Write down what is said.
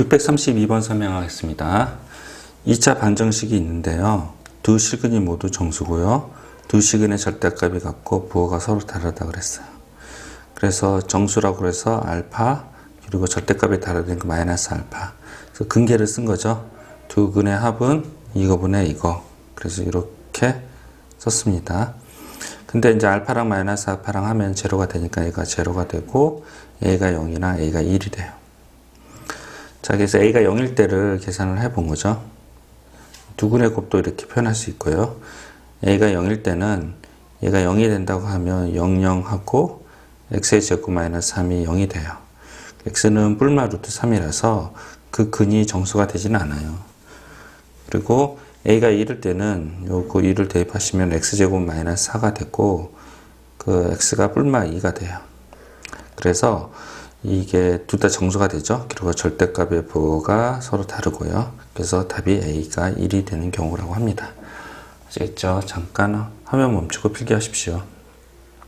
632번 설명하겠습니다. 2차 반정식이 있는데요. 두 시근이 모두 정수고요. 두 시근의 절대값이 같고 부호가 서로 다르다 그랬어요. 그래서 정수라고 그래서 알파 그리고 절대값이 다르니까 마이너스 알파. 그래서 근계를 쓴 거죠. 두 근의 합은 이거분의 이거. 그래서 이렇게 썼습니다. 근데 이제 알파랑 마이너스 알파랑 하면 제로가 되니까 얘가 제로가 되고 a가 0이나 a가 1이 돼요. 자, 그래서 a가 0일 때를 계산을 해 본 거죠. 두 근의 곱도 이렇게 표현할 수 있고요. a가 0일 때는 얘가 0이 된다고 하면 0, 0하고 x의 제곱 마이너스 3이 0이 돼요. x는 뿔마 루트 3이라서 그 근이 정수가 되지는 않아요. 그리고 a가 1일 때는 요거 2를 대입하시면 x제곱 마이너스 4가 되고 그 x가 뿔마 2가 돼요. 그래서 이게 둘 다 정수가 되죠. 그리고 절대값의 부호가 서로 다르고요. 그래서 답이 a가 1이 되는 경우라고 합니다. 아시겠죠? 잠깐 화면 멈추고 필기하십시오.